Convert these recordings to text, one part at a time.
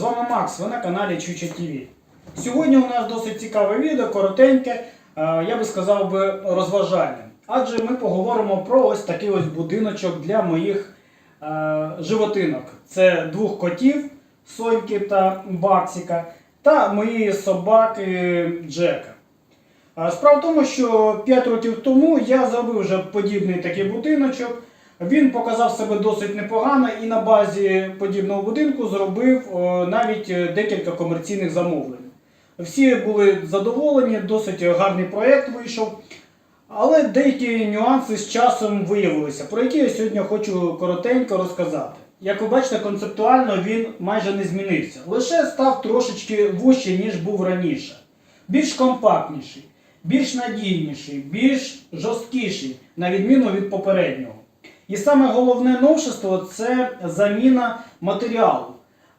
вами Макс, ви на каналі Чуча ТВ. Сьогодні у нас досить цікаве відео, коротеньке, е, я би сказав би розважальне. Адже ми поговоримо про ось такий ось будиночок для моїх е, животинок. Це двох котів, Соньки та Баксіка, та моєї собаки Джека. Справа в тому, що 5 років тому я зробив вже подібний такий будиночок. Він показав себе досить непогано і на базі подібного будинку зробив навіть е, декілька комерційних замовлень. Всі були задоволені, досить гарний проєкт вийшов. Але деякі нюанси з часом виявилися, про які я сьогодні хочу коротенько розказати. Як ви бачите, концептуально він майже не змінився, лише став трошечки вужче, ніж був раніше. Більш компактніший, більш надійніший, більш жорсткіший, на відміну від попереднього. І саме головне новшество це заміна матеріалу.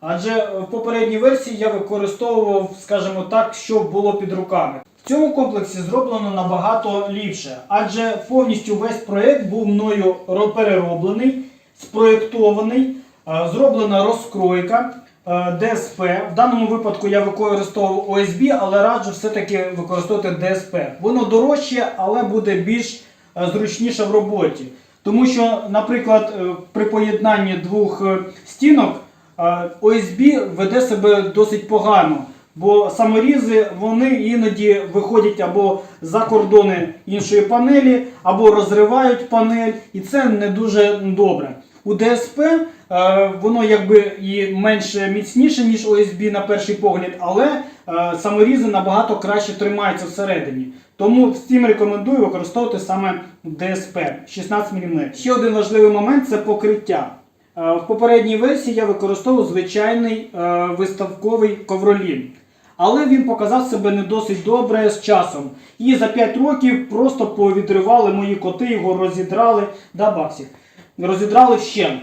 Адже в попередній версії я використовував, скажімо так, що було під руками. В цьому комплексі зроблено набагато ліпше, адже повністю весь проєкт був мною перероблений, спроєктований, е, зроблена розкройка. е, ДСП. В даному випадку я використовував ОСБ, але раджу все-таки використовувати ДСП. Воно дорожче, але буде більш е, зручніше в роботі. Тому що, наприклад, е, при поєднанні двох е, стінок е, ОСБ веде себе досить погано. Бо саморізи вони іноді виходять або за кордони іншої панелі, або розривають панель, і це не дуже добре. У ДСП воно якби і менше міцніше, ніж ОСБ на перший погляд, але е, саморізи набагато краще тримаються всередині. Тому всім рекомендую використовувати саме ДСП 16 мм. Ще один важливий момент це покриття. Е, В попередній версії я використовував звичайний е, виставковий ковролін. Але він показав себе не досить добре з часом. І за 5 років просто повідривали мої коти, його розідрали, да, Баксі? розідрали вщент.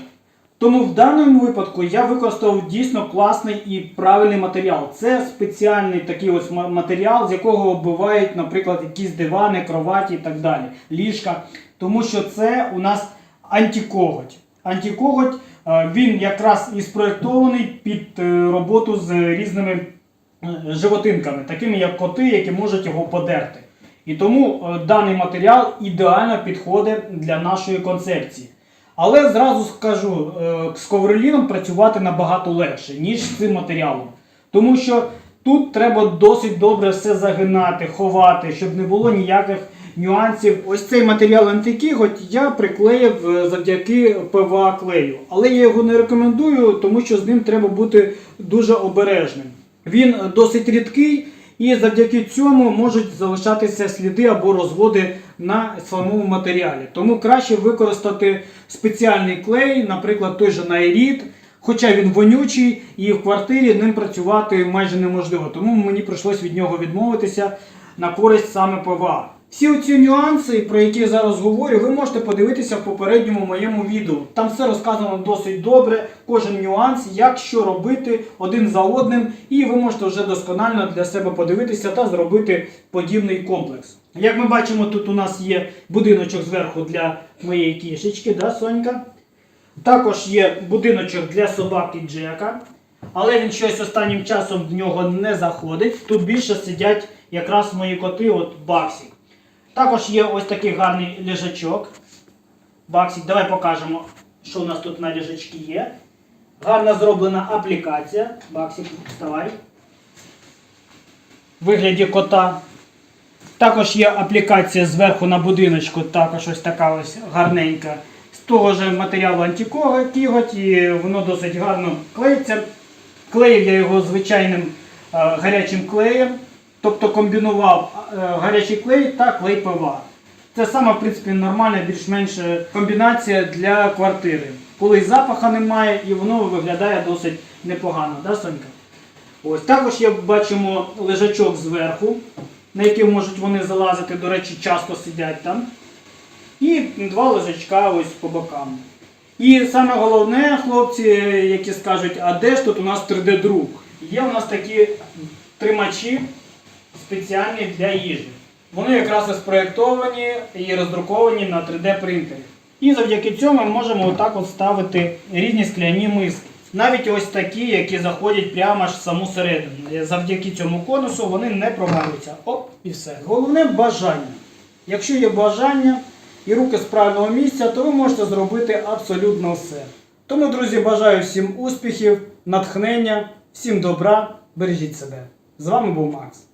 Тому в даному випадку я використав дійсно класний і правильний матеріал. Це спеціальний такий ось матеріал, з якого оббивають, наприклад, якісь дивани, кроваті і так далі, ліжка. Тому що це у нас антикоготь. Антикоготь е, він якраз і спроєктований під е, роботу з різними е, животинками, такими як коти, які можуть його подерти. І тому даний матеріал ідеально підходить для нашої концепції. Але зразу скажу, е, з ковроліном працювати набагато легше, ніж з цим матеріалом. Тому що тут треба досить добре все загинати, ховати, щоб не було ніяких нюансів. Ось цей матеріал антикіготь я приклеїв е, завдяки ПВА клею. Але я його не рекомендую, тому що з ним треба бути дуже обережним. Він досить рідкий. І завдяки цьому можуть залишатися сліди або розводи на самому матеріалі. Тому краще використати спеціальний клей, наприклад, той же Найрід, хоча він вонючий, і в квартирі ним працювати майже неможливо. Тому мені прийшлось від нього відмовитися на користь саме ПВА. Всі оці нюанси, про які я зараз говорю, ви можете подивитися в попередньому моєму відео. Там все розказано досить добре, кожен нюанс, як що робити один за одним, і ви можете вже досконально для себе подивитися та зробити подібний комплекс. Як ми бачимо, тут у нас є будиночок зверху для моєї кішечки, да, Сонька? Також є будиночок для собаки Джека, але він щось останнім часом в нього не заходить. Тут більше сидять якраз мої коти, от Баксі. Також є ось такий гарний лежачок. Баксік, давай покажемо, що у нас тут на лежачки є. Гарно зроблена аплікація. Баксік, вставай. Вигляді кота. Також є аплікація зверху на будиночку, також ось така ось гарненька. З того ж матеріалу антикоготь, і воно досить гарно клеїться. Клеїв я його звичайним е, гарячим клеєм, тобто комбінував е, гарячий клей та клей ПВА. Це сама, в принципі, нормальна, більш-менш е, комбінація для квартири. Коли запаха немає і воно виглядає досить непогано, да, Сонька? Ось також є, бачимо лежачок зверху, на який можуть вони залазити, до речі, часто сидять там. І два лежачка ось по бокам. І саме головне, хлопці, які скажуть, а де ж тут у нас 3D-друк? Є у нас такі тримачі спеціальні для їжі. Вони якраз і спроєктовані і роздруковані на 3D принтері. І завдяки цьому ми можемо отак от ставити різні скляні миски. Навіть ось такі, які заходять прямо аж в саму середину. Завдяки цьому конусу вони не провалюються. Оп, і все. Головне бажання. Якщо є бажання і руки з правильного місця, то ви можете зробити абсолютно все. Тому, друзі, бажаю всім успіхів, натхнення, всім добра, бережіть себе. З вами був Макс.